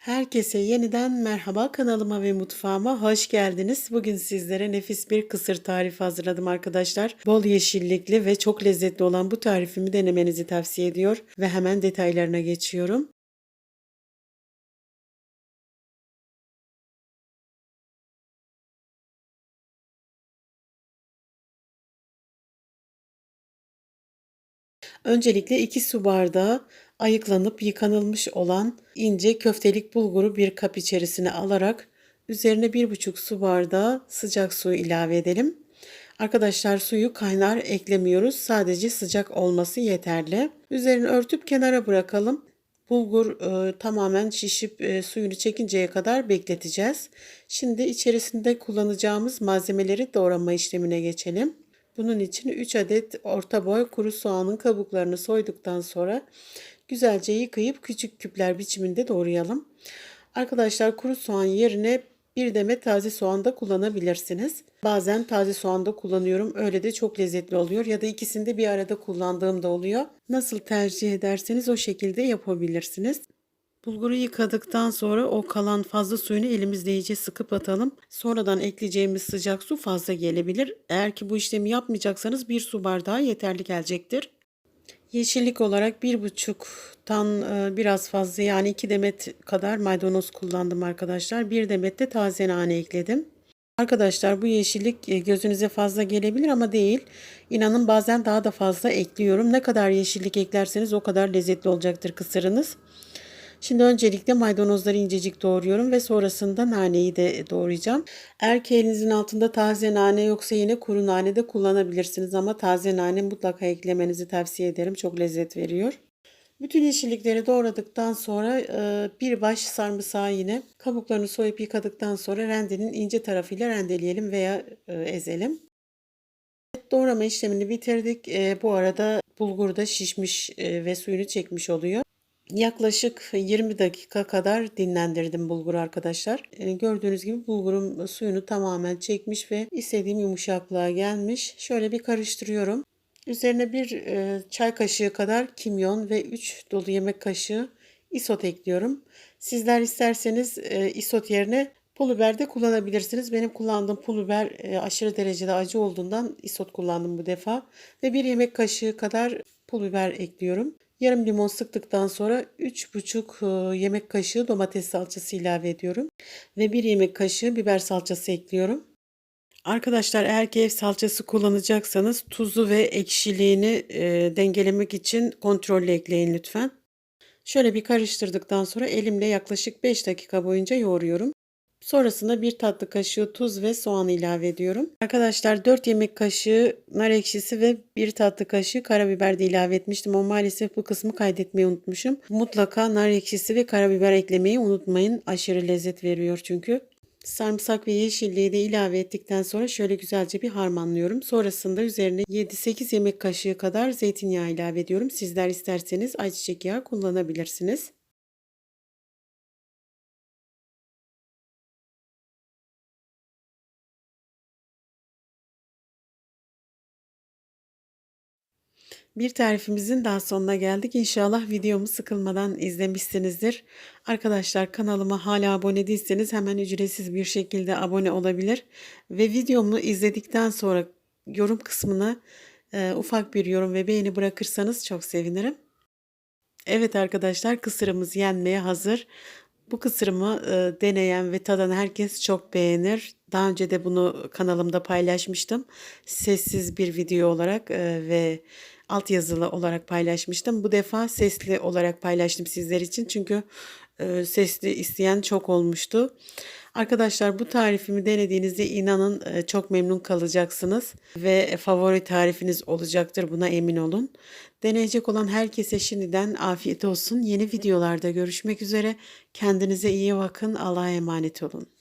Herkese yeniden merhaba kanalıma ve mutfağıma hoş geldiniz. Bugün sizlere nefis bir kısır tarifi hazırladım arkadaşlar. Bol yeşillikli ve çok lezzetli olan bu tarifimi denemenizi tavsiye ediyor ve hemen detaylarına geçiyorum. Öncelikle 2 su bardağı ayıklanıp yıkanılmış olan ince köftelik bulguru bir kap içerisine alarak üzerine 1,5 su bardağı sıcak su ilave edelim. Arkadaşlar suyu kaynar eklemiyoruz. Sadece sıcak olması yeterli. Üzerini örtüp kenara bırakalım. Bulgur e, tamamen şişip e, suyunu çekinceye kadar bekleteceğiz. Şimdi içerisinde kullanacağımız malzemeleri doğrama işlemine geçelim. Bunun için 3 adet orta boy kuru soğanın kabuklarını soyduktan sonra güzelce yıkayıp küçük küpler biçiminde doğrayalım. Arkadaşlar kuru soğan yerine bir demet taze soğan da kullanabilirsiniz. Bazen taze soğan da kullanıyorum. Öyle de çok lezzetli oluyor. Ya da ikisini de bir arada kullandığım da oluyor. Nasıl tercih ederseniz o şekilde yapabilirsiniz. Bulguru yıkadıktan sonra o kalan fazla suyunu elimizle iyice sıkıp atalım. Sonradan ekleyeceğimiz sıcak su fazla gelebilir. Eğer ki bu işlemi yapmayacaksanız bir su bardağı yeterli gelecektir. Yeşillik olarak bir buçuktan e, biraz fazla yani iki demet kadar maydanoz kullandım arkadaşlar. Bir demet de taze nane ekledim. Arkadaşlar bu yeşillik e, gözünüze fazla gelebilir ama değil. İnanın bazen daha da fazla ekliyorum. Ne kadar yeşillik eklerseniz o kadar lezzetli olacaktır kısırınız. Şimdi öncelikle maydanozları incecik doğruyorum ve sonrasında naneyi de doğrayacağım. Eğer ki elinizin altında taze nane yoksa yine kuru nane de kullanabilirsiniz ama taze nane mutlaka eklemenizi tavsiye ederim. Çok lezzet veriyor. Bütün yeşillikleri doğradıktan sonra e, bir baş sarımsağı yine kabuklarını soyup yıkadıktan sonra rendenin ince tarafıyla rendeleyelim veya e, ezelim. Doğrama işlemini bitirdik. E, bu arada bulgur da şişmiş ve suyunu çekmiş oluyor. Yaklaşık 20 dakika kadar dinlendirdim bulgur arkadaşlar. Ee, gördüğünüz gibi bulgurum suyunu tamamen çekmiş ve istediğim yumuşaklığa gelmiş. Şöyle bir karıştırıyorum. Üzerine bir e, çay kaşığı kadar kimyon ve 3 dolu yemek kaşığı isot ekliyorum. Sizler isterseniz e, isot yerine pul biber de kullanabilirsiniz. Benim kullandığım pul biber e, aşırı derecede acı olduğundan isot kullandım bu defa. Ve bir yemek kaşığı kadar pul biber ekliyorum. Yarım limon sıktıktan sonra 3,5 e, yemek kaşığı domates salçası ilave ediyorum. Ve 1 yemek kaşığı biber salçası ekliyorum. Arkadaşlar eğer ki ev salçası kullanacaksanız tuzu ve ekşiliğini e, dengelemek için kontrollü ekleyin lütfen. Şöyle bir karıştırdıktan sonra elimle yaklaşık 5 dakika boyunca yoğuruyorum. Sonrasında bir tatlı kaşığı tuz ve soğan ilave ediyorum. Arkadaşlar 4 yemek kaşığı nar ekşisi ve bir tatlı kaşığı karabiber de ilave etmiştim ama maalesef bu kısmı kaydetmeyi unutmuşum. Mutlaka nar ekşisi ve karabiber eklemeyi unutmayın. Aşırı lezzet veriyor çünkü. Sarımsak ve yeşilliği de ilave ettikten sonra şöyle güzelce bir harmanlıyorum. Sonrasında üzerine 7-8 yemek kaşığı kadar zeytinyağı ilave ediyorum. Sizler isterseniz ayçiçek yağı kullanabilirsiniz. Bir tarifimizin daha sonuna geldik. İnşallah videomu sıkılmadan izlemişsinizdir. Arkadaşlar kanalıma hala abone değilseniz hemen ücretsiz bir şekilde abone olabilir. Ve videomu izledikten sonra yorum kısmına e, ufak bir yorum ve beğeni bırakırsanız çok sevinirim. Evet arkadaşlar kısırımız yenmeye hazır. Bu kısırımı e, deneyen ve tadan herkes çok beğenir. Daha önce de bunu kanalımda paylaşmıştım. Sessiz bir video olarak e, ve altyazılı olarak paylaşmıştım. Bu defa sesli olarak paylaştım sizler için. Çünkü e, sesli isteyen çok olmuştu. Arkadaşlar bu tarifimi denediğinizde inanın e, çok memnun kalacaksınız ve favori tarifiniz olacaktır buna emin olun. Deneyecek olan herkese şimdiden afiyet olsun. Yeni videolarda görüşmek üzere. Kendinize iyi bakın. Allah'a emanet olun.